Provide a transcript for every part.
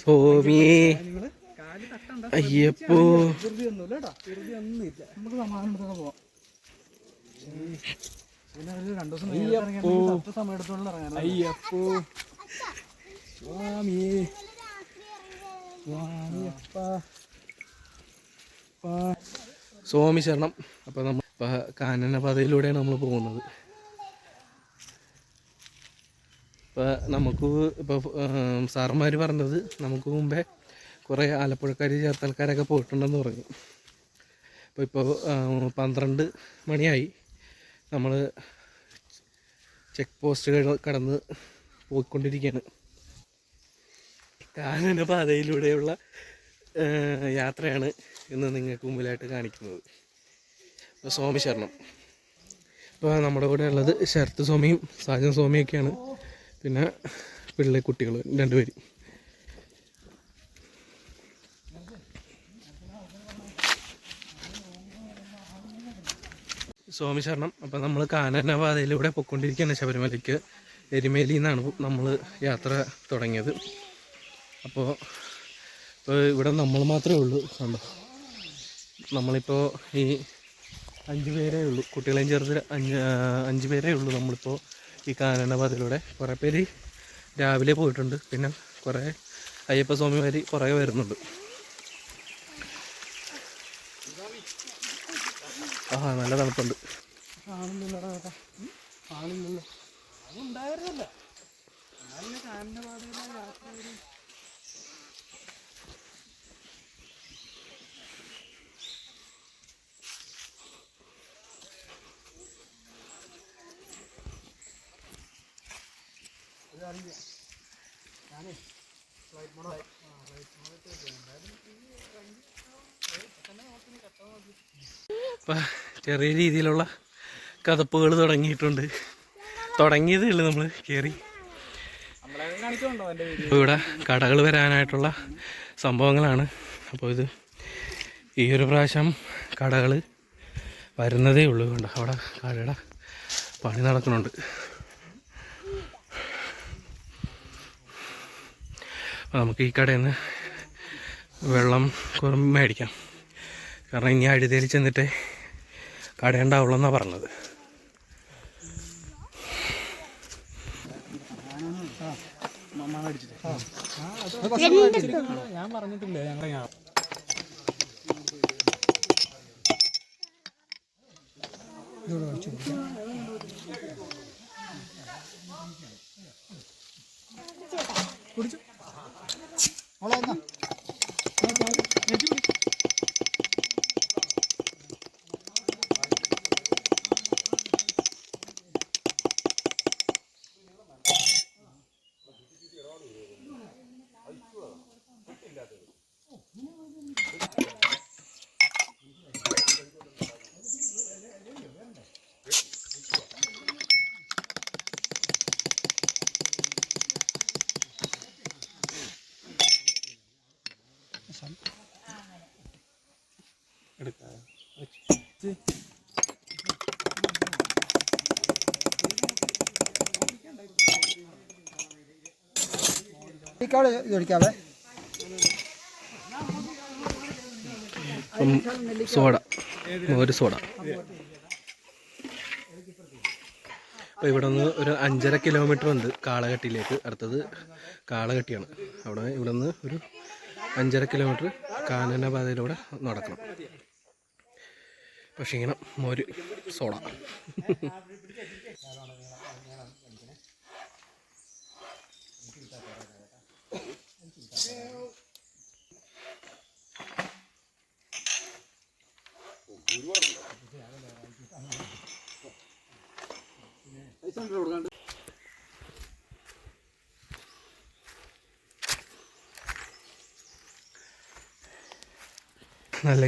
സ്വാമി അയ്യപ്പോ. അയ്യപ്പോ. സ്വാമി ശരണം. അപ്പോൾ നമ്മൾ കാനന പാതയിലൂടെയാണ് നമ്മൾ പോകുന്നത്. ഇപ്പോൾ നമുക്ക് ഇപ്പോൾ സാറന്മാർ പറഞ്ഞത് നമുക്ക് മുമ്പേ കുറേ ആലപ്പുഴക്കാർ ചേർത്തൽക്കാരൊക്കെ പോയിട്ടുണ്ടെന്ന് പറഞ്ഞു. അപ്പോൾ ഇപ്പോൾ പന്ത്രണ്ട് മണിയായി. നമ്മൾ ചെക്ക് പോസ്റ്റുകൾ കടന്ന് പോയിക്കൊണ്ടിരിക്കുകയാണ് കാനന പാതയിലൂടെയുള്ള യാത്രയാണ് ഇന്ന് നിങ്ങൾക്ക് മുമ്പിലായിട്ട് കാണിക്കുന്നത്. ഇപ്പോൾ സ്വാമി ശരണം. ഇപ്പോൾ നമ്മുടെ കൂടെ ഉള്ളത് ശരത്ത് സ്വാമിയും സാജൻ സ്വാമിയൊക്കെയാണ്. പിന്നെ പിള്ളേ കുട്ടികൾ രണ്ടുപേരും സ്വാമി ശരണം. അപ്പോൾ നമ്മൾ കാനന പാതയിലൂടെ പൊയ്ക്കൊണ്ടിരിക്കുകയാണ് ശബരിമലയ്ക്ക്. എരുമേലിയിൽ നിന്നാണ് നമ്മൾ യാത്ര തുടങ്ങിയത്. അപ്പോൾ ഇപ്പോൾ ഇവിടെ നമ്മൾ മാത്രമേ ഉള്ളൂ. കണ്ടോ? നമ്മളിപ്പോൾ ഈ അഞ്ച് പേരേ ഉള്ളൂ. കുട്ടികളെയും ചേർത്ത് അഞ്ച് അഞ്ച് പേരേ ഉള്ളൂ നമ്മളിപ്പോൾ ഈ കാനനപാതയിലൂടെ കുറേ പേര് രാവിലെ പോയിട്ടുണ്ട്. പിന്നെ കുറേ അയ്യപ്പ സ്വാമിമാര് കുറേ വരുന്നുണ്ട്. ആ നല്ല തണുപ്പുണ്ട്. ഇപ്പം ചെറിയ രീതിയിലുള്ള കഥപ്പുകൾ തുടങ്ങിയിട്ടുണ്ട്. തുടങ്ങിയതേ ഉള്ളൂ നമ്മൾ കയറി അപ്പോൾ ഇവിടെ കടകൾ വരാനായിട്ടുള്ള സംഭവങ്ങളാണ്. അപ്പോൾ ഇത് ഈ ഒരു പ്രാവശ്യം കടകൾ വരുന്നതേ ഉള്ളൂ. കണ്ടോ? അവിടെ കടയുടെ പണി നടക്കുന്നുണ്ട്. നമുക്ക് ഈ കടയിൽ നിന്ന് വെള്ളം കുറേ മേടിക്കാം. കാരണം ഇനി അഴുതേരി ചെന്നിട്ട് കടയുണ്ടാവുള്ളൂ എന്നാണ് പറഞ്ഞത്. ഞാൻ പറഞ്ഞിട്ടില്ല ഞങ്ങളെ ഞാൻ കുടിച്ചു? 我来弄 അപ്പം സോഡ. ഒരു സോഡ. അപ്പോൾ ഇവിടെ നിന്ന് ഒരു അഞ്ചര കിലോമീറ്റർ ഉണ്ട് കാളകട്ടിയിലേക്ക്. അടുത്തത് കാളകട്ടിയാണ്. അവിടെ ഇവിടെ നിന്ന് ഒരു അഞ്ചര കിലോമീറ്റർ കാനന പാതയിലൂടെ നടക്കണം. പക്ഷേ ഇങ്ങനെ മോര് സോഡ. നല്ല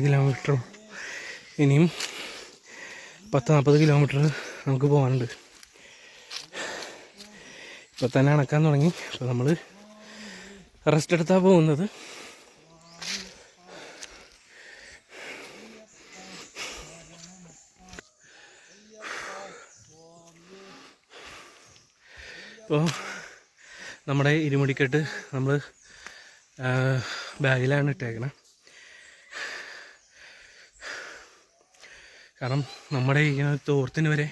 കിലോമീറ്ററും ഇനിയും പത്ത് നാൽപ്പത് കിലോമീറ്റർ നമുക്ക് പോകാനുണ്ട്. ഇപ്പം തന്നെ അണക്കാൻ തുടങ്ങി. അപ്പോൾ നമ്മൾ റെസ്റ്റ് എടുത്താ പോകുന്നത്. ഇപ്പോൾ നമ്മുടെ ഇരുമുടിക്കെട്ട് നമ്മൾ ബാഗിലാണ് ഇട്ടേക്കണേ. കാരണം നമ്മുടെ ഇങ്ങനെ തോർത്തിന് വരെ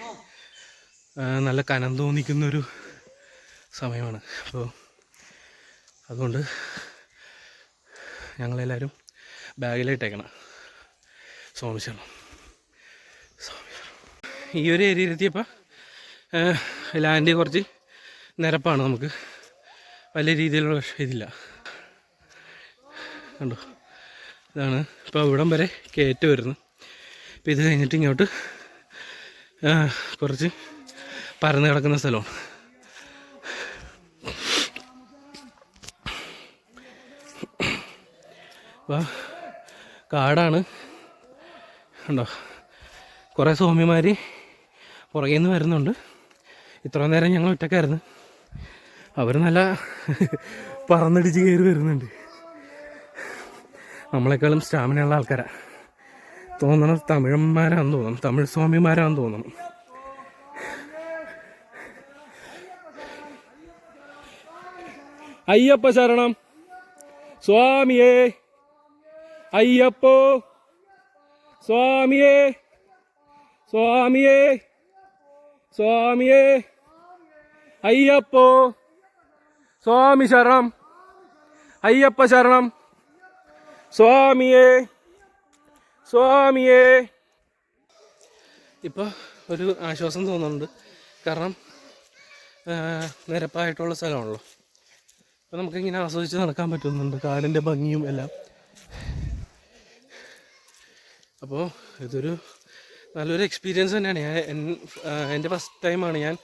നല്ല കനം തോന്നിക്കുന്നൊരു സമയമാണ്. അപ്പോൾ അതുകൊണ്ട് ഞങ്ങളെല്ലാവരും ബാഗിലിട്ടേക്കണം. സ്വാമിശരണം സ്വാമി ഈ ഒരു ഏരിയയിലെത്തിയപ്പോൾ ലാൻഡ് കുറച്ച് നിരപ്പാണ് നമുക്ക്. വലിയ രീതിയിലുള്ള ഇതില്ല. കണ്ടോ? ഇതാണ് ഇപ്പോൾ ഇവിടം വരെ കയറ്റ് വരുന്നു ഇപ്പോൾ ഇത് കഴിഞ്ഞിട്ട് ഇങ്ങോട്ട് കുറച്ച് പരന്ന് കിടക്കുന്ന സ്ഥലമാണ്. അപ്പോൾ കാടാണ്. ഉണ്ടോ? കുറേ സ്വാമിമാർ പുറകെ നിന്ന് വരുന്നുണ്ട്. ഇത്ര നേരം ഞങ്ങൾ ഒറ്റക്കായിരുന്നു. അവർ നല്ല പറന്നിടിച്ച് കയറി വരുന്നുണ്ട്. നമ്മളെക്കാളും സ്റ്റാമിനയുള്ള ആൾക്കാരാണ് തോന്നണം തമിഴന്മാരാന്ന് തോന്നണം തമിഴ് സ്വാമിമാരാന്ന് തോന്നണം. അയ്യപ്പ ശരണം. സ്വാമിയേ. അയ്യപ്പോ സ്വാമിയേ സ്വാമിയേ സ്വാമിയേ. അയ്യപ്പോ സ്വാമി ശരണം. അയ്യപ്പ ശരണം. സ്വാമിയേ സ്വാമിയേ. ഇപ്പോൾ ഒരു ആശ്വാസം തോന്നുന്നുണ്ട്. കാരണം നിരപ്പായിട്ടുള്ള സ്ഥലമാണല്ലോ. അപ്പോൾ നമുക്കിങ്ങനെ ആസ്വദിച്ച് നടക്കാൻ പറ്റുന്നുണ്ട്. കാടിന്റെ ഭംഗിയും എല്ലാം. അപ്പോൾ ഇതൊരു നല്ലൊരു എക്സ്പീരിയൻസ് തന്നെയാണ്. ഞാൻ എന്റെ ഫസ്റ്റ് ടൈമാണ് ഞാൻ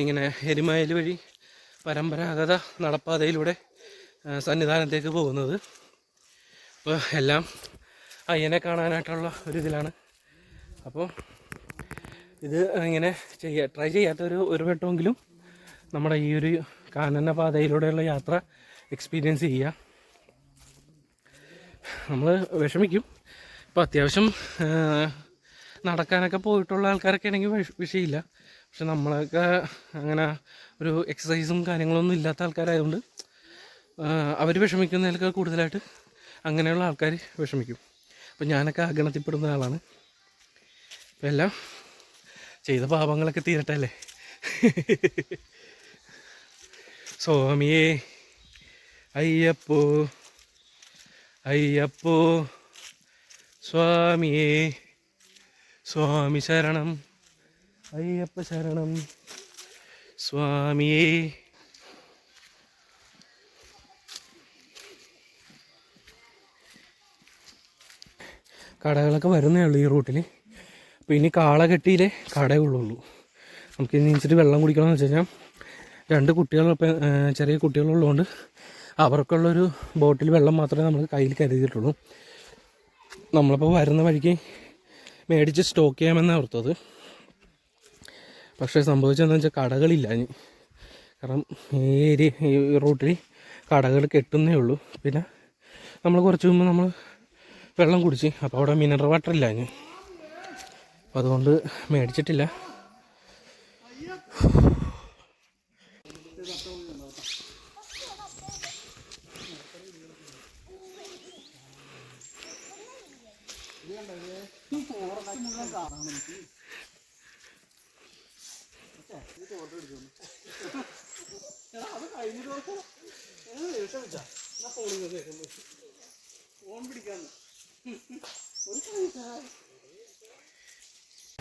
ഇങ്ങനെ എരുമയൽ വഴി പരമ്പരാഗത നടപ്പാതയിലൂടെ സന്നിധാനത്തേക്ക് പോകുന്നത്. അപ്പോൾ എല്ലാം അയ്യനെ കാണാനായിട്ടുള്ള ഒരു ഇതിലാണ്. അപ്പോൾ ഇത് ഇങ്ങനെ ചെയ്യാ ട്രൈ ചെയ്യാത്തൊരു ഒരു വട്ടമെങ്കിലും നമ്മുടെ ഈ ഒരു കാനന പാതയിലൂടെയുള്ള യാത്ര എക്സ്പീരിയൻസ് ചെയ്യുക. നമ്മൾ വിഷമിക്കും. ഇപ്പോൾ അത്യാവശ്യം നടക്കാനൊക്കെ പോയിട്ടുള്ള ആൾക്കാരൊക്കെ ആണെങ്കിൽ വിഷ- വിഷയമില്ല. പക്ഷെ നമ്മളൊക്കെ അങ്ങനെ ഒരു എക്സസൈസും കാര്യങ്ങളൊന്നും ഇല്ലാത്ത ആൾക്കാരായതുകൊണ്ട് അവർ വിഷമിക്കുന്നതിലൊക്കെ കൂടുതലായിട്ട് അങ്ങനെയുള്ള ആൾക്കാർ വിഷമിക്കും. അപ്പം ഞാനൊക്കെ ആ ഗണത്തിൽപ്പെടുന്ന ആളാണ്. അപ്പം എല്ലാം ചെയ്ത പാപങ്ങളൊക്കെ തീരട്ടെ അല്ലേ സ്വാമിയേ അയ്യപ്പോ അയ്യപ്പോ സ്വാമിയേ സ്വാമി ശരണം. അയ്യപ്പ ശരണം. സ്വാമിയേ. കടകളൊക്കെ വരുന്നേ ഉള്ളൂ ഈ റൂട്ടിൽ അപ്പോൾ ഇനി കാളകെട്ടിയിലെ കടയുള്ളൂ നമുക്ക് ഇനി ഇച്ചിരി വെള്ളം കുടിക്കണമെന്ന് വെച്ച് കഴിഞ്ഞാൽ രണ്ട് കുട്ടികൾ ചെറിയ കുട്ടികളുള്ളതുകൊണ്ട് അവർക്കുള്ളൊരു ബോട്ടിൽ വെള്ളം മാത്രമേ നമ്മൾ കയ്യിൽ കരുതിയിട്ടുള്ളൂ. നമ്മളിപ്പോൾ വരുന്ന വഴിക്ക് മേടിച്ച് സ്റ്റോക്ക് ചെയ്യാമെന്നാണ് ഓർത്തത്. പക്ഷേ സംഭവിച്ചതെന്ന് വെച്ചാൽ കടകളില്ല. ഇനി കാരണം ഈ ഏരിയ ഈ റൂട്ടിൽ കടകൾ കെട്ടുന്നേ ഉള്ളൂ. പിന്നെ നമ്മൾ കുറച്ച് മുമ്പ് നമ്മൾ വെള്ളം കുടിച്ച്. അപ്പോൾ അവിടെ മിനറൽ വാട്ടർ ഇല്ല ഇനി. അതുകൊണ്ട് മേടിച്ചിട്ടില്ല.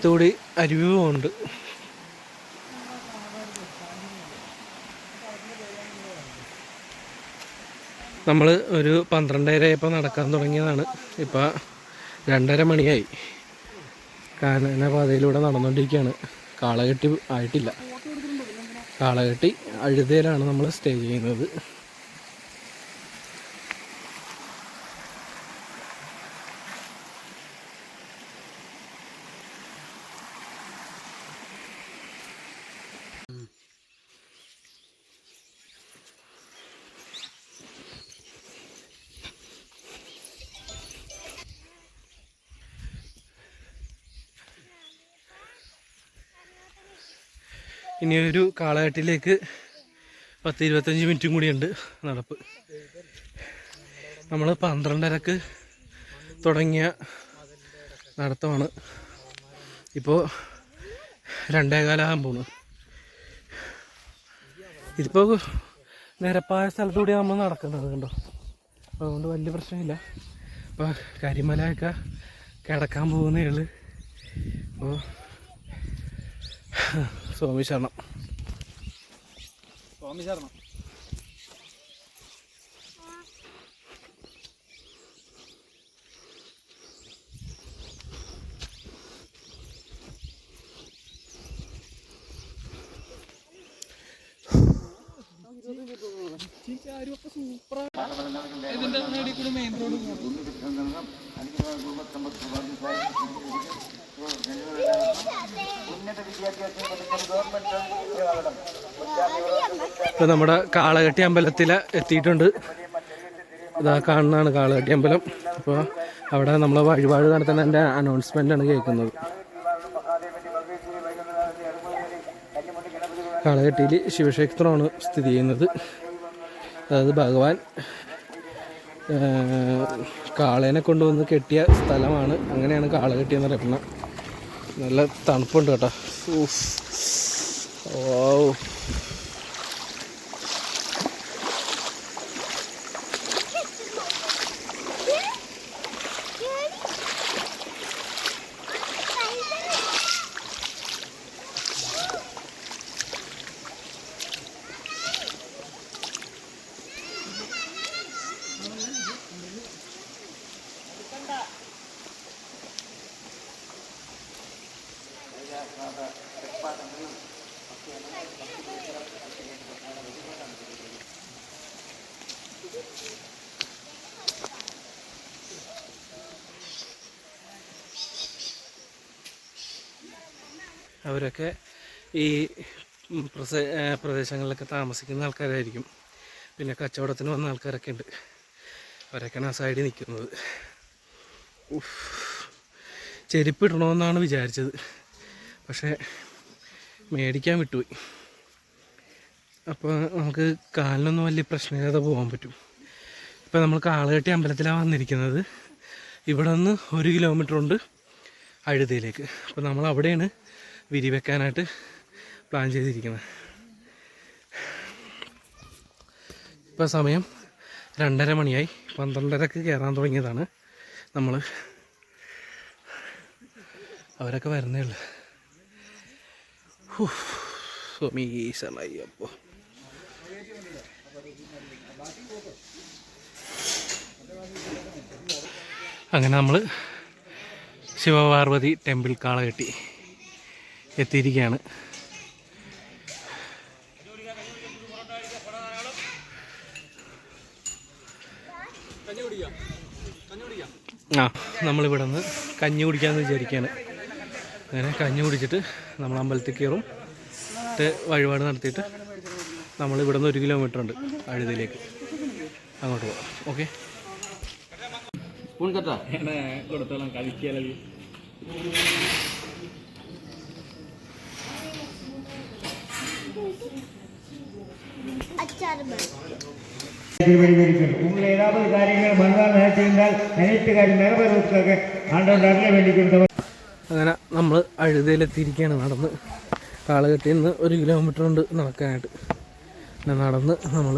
ഇതോടെ അരുവിവുണ്ട് നമ്മൾ ഒരു പന്ത്രണ്ടരയപ്പോൾ നടക്കാൻ തുടങ്ങിയതാണ്. ഇപ്പം രണ്ടര മണിയായി. കാനന പാതയിലൂടെ നടന്നുകൊണ്ടിരിക്കുകയാണ് കാളകെട്ടി ആയിട്ടില്ല. കാളകെട്ടി അഴുതയിലാണ് നമ്മൾ സ്റ്റേ ചെയ്യുന്നത്. ഇനി ഒരു കാളകെട്ടിലേക്ക് പത്ത് ഇരുപത്തഞ്ച് മിനിറ്റും കൂടിയുണ്ട് നടപ്പ്. നമ്മൾ പന്ത്രണ്ടരക്ക് തുടങ്ങിയ നടത്തമാണ്. ഇപ്പോൾ രണ്ടേകാലാകാൻ പോണു. ഇതിപ്പോൾ നിരപ്പായ സ്ഥലത്തൂടെ നമ്മൾ നടക്കുന്നത് കണ്ടോ? അതുകൊണ്ട് വലിയ പ്രശ്നമില്ല. അപ്പോൾ കരിമലയൊക്കെ കിടക്കാൻ പോകുന്നേ അപ്പോൾ സ്വാമി ശരണം. സ്വാമി ശരണം. ഇതിന്റെ മെയിൻ റോഡ് മെയിൻ റോഡ് ഇപ്പോൾ നമ്മുടെ കാളകെട്ടി അമ്പലത്തിൽ എത്തിയിട്ടുണ്ട്. ഇതാ കാണുന്നതാണ് കാളകെട്ടി അമ്പലം. അപ്പോൾ അവിടെ നമ്മൾ വഴിപാട് അനൗൺസ്മെന്റ് ആണ് കേൾക്കുന്നത്. കാളകെട്ടിയിൽ ശിവക്ഷേത്രമാണ് സ്ഥിതി ചെയ്യുന്നത്. അതായത് ഭഗവാൻ കാളേനെ കൊണ്ടുവന്ന് കെട്ടിയ സ്ഥലമാണ്. അങ്ങനെയാണ് കാളകെട്ടി എന്ന് അറിയപ്പെടുന്നത് നല്ല തണുപ്പുണ്ട് കേട്ടോ ഊഫ്. അവരൊക്കെ ഈ പ്രദേശങ്ങളിലൊക്കെ താമസിക്കുന്ന ആൾക്കാരായിരിക്കും. പിന്നെ കച്ചവടത്തിന് വന്ന ആൾക്കാരൊക്കെ ഉണ്ട്. അവരൊക്കെയാണ് ആ സൈഡിൽ നിൽക്കുന്നത്. ഉഫ്. ചെരുപ്പ് ഇടണമെന്നാണ് വിചാരിച്ചത്. പക്ഷേ മേടിക്കാൻ വിട്ടുപോയി. അപ്പോൾ നമുക്ക് കാലിനൊന്നും വലിയ പ്രശ്നമില്ലാതെ പോകാൻ പറ്റും. ഇപ്പോൾ നമ്മൾ കാളുകെട്ടി അമ്പലത്തിലാണ് വന്നിരിക്കുന്നത്. ഇവിടെ നിന്ന് ഒരു കിലോമീറ്റർ ഉണ്ട് അഴുതയിലേക്ക്. അപ്പോൾ നമ്മൾ അവിടെയാണ് വിരി വെക്കാനായിട്ട് പ്ലാൻ ചെയ്തിരിക്കുന്നത് ഇപ്പോൾ സമയം രണ്ടര മണിയായി. പന്ത്രണ്ടരക്ക് കയറാൻ തുടങ്ങിയതാണ്. നമ്മൾ അവരൊക്കെ വരുന്നേ ഉള്ളു. സ്വമീശനായി അപ്പോൾ അങ്ങനെ നമ്മൾ ശിവപാർവതി ടെമ്പിൾ കാളകെട്ടി എത്തിയിരിക്കുകയാണ്. ആ നമ്മളിവിടെ നിന്ന് കഞ്ഞി കുടിക്കാമെന്ന് വിചാരിക്കുകയാണ് അങ്ങനെ കഞ്ഞി കുടിച്ചിട്ട് നമ്മൾ അമ്പലത്തിൽ കയറും. എന്നിട്ട് വഴിപാട് നടത്തിയിട്ട് നമ്മൾ ഇവിടെ നിന്ന് ഒരു കിലോമീറ്റർ ഉണ്ട് അഴുതിലേക്ക് അങ്ങോട്ട് പോകാം ഓക്കെ കൊടുത്തോളാം കഴിക്കാലോ திருவடிவிருக்கும் உங்கள் ஏதாவது காரியங்கள் மனதால் நினைத்திருந்தால் நினைத்து காரியம் நிறைவேறுவதற்காக ஆண்டவன் அருள வேண்டிக் கொண்டவர் അങ്ങനെ നമ്മൾ അഴുതയിലെത്തിയിരിക്കുകയാണ് നടന്ന് കാളകെട്ടിയിൽ നിന്ന് ഒരു കിലോമീറ്റർ ഉണ്ട് നടക്കാനായിട്ട് പിന്നെ നടന്ന് നമ്മൾ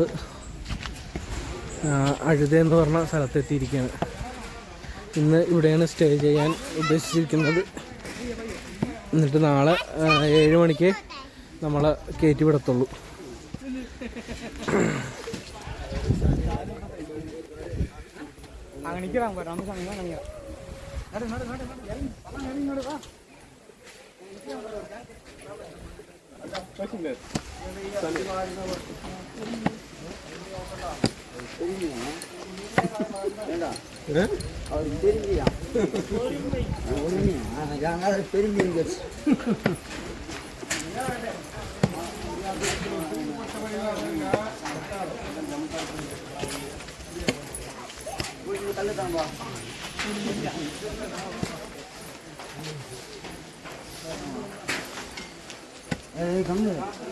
അഴുത എന്ന് പറഞ്ഞ സ്ഥലത്തെത്തിയിരിക്കുകയാണ് ഇന്ന് ഇവിടെയാണ് സ്റ്റേ ചെയ്യാൻ ഉദ്ദേശിച്ചിരിക്കുന്നത് എന്നിട്ട് നാളെ ആ, ഏഴ് മണിക്ക് നമ്മളെ കയറ്റി വിടത്തുള്ളൂ அங்கே நிற்கிறாங்க பாரு ரமசாமி தான் நினைக்கிறேன் நடு நடு நடு நடு பெருமையா? பெருமையா? 哎刚才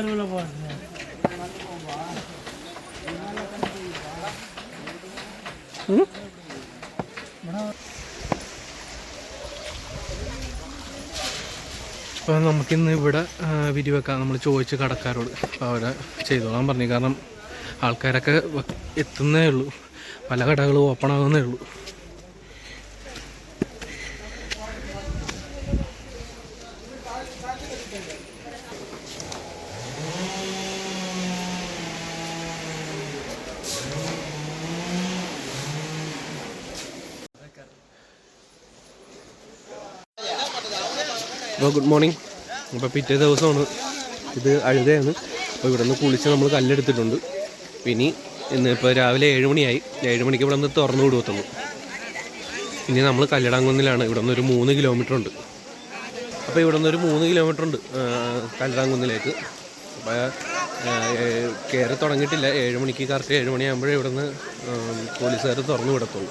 സമയം കാണിക്കാം അപ്പോൾ നമുക്കിന്ന് ഇവിടെ വിരി വെക്കാം നമ്മൾ ചോദിച്ച് കടക്കാരോട് അപ്പോൾ അവരെ ചെയ്തോളാൻ പറഞ്ഞു. കാരണം ആൾക്കാരൊക്കെ എത്തുന്നേ ഉള്ളൂ. പല കടകളും ഓപ്പൺ ആകുന്നേ ഉള്ളൂ. അപ്പോൾ ഗുഡ് മോർണിംഗ് അപ്പോൾ പിറ്റേ ദിവസമാണ്. ഇത് അഴുതയാണ്. അപ്പോൾ ഇവിടെ നിന്ന് കുളിച്ച് നമ്മൾ കല്ലെടുത്തിട്ടുണ്ട്. ഇനി ഇന്ന് ഇപ്പോൾ രാവിലെ ഏഴ് മണിയായി. ഏഴ് മണിക്ക് ഇവിടെ നിന്ന് തുറന്നു വിടുവത്തുള്ളൂ. ഇനി നമ്മൾ കല്ലടാങ്കുന്നിലാണ്. ഇവിടെ നിന്ന് ഒരു മൂന്ന് കിലോമീറ്റർ ഉണ്ട്. അപ്പോൾ ഇവിടെ നിന്ന് ഒരു മൂന്ന് കിലോമീറ്റർ ഉണ്ട് കല്ലടാങ്കുന്നിലേക്ക്. അപ്പോൾ കയറി തുടങ്ങിയിട്ടില്ല. ഏഴ് മണിക്ക് കറക്റ്റ് ഏഴ് മണിയാകുമ്പോഴേ ഇവിടെ നിന്ന് പോലീസുകാർ തുറന്നു വിടത്തുള്ളൂ.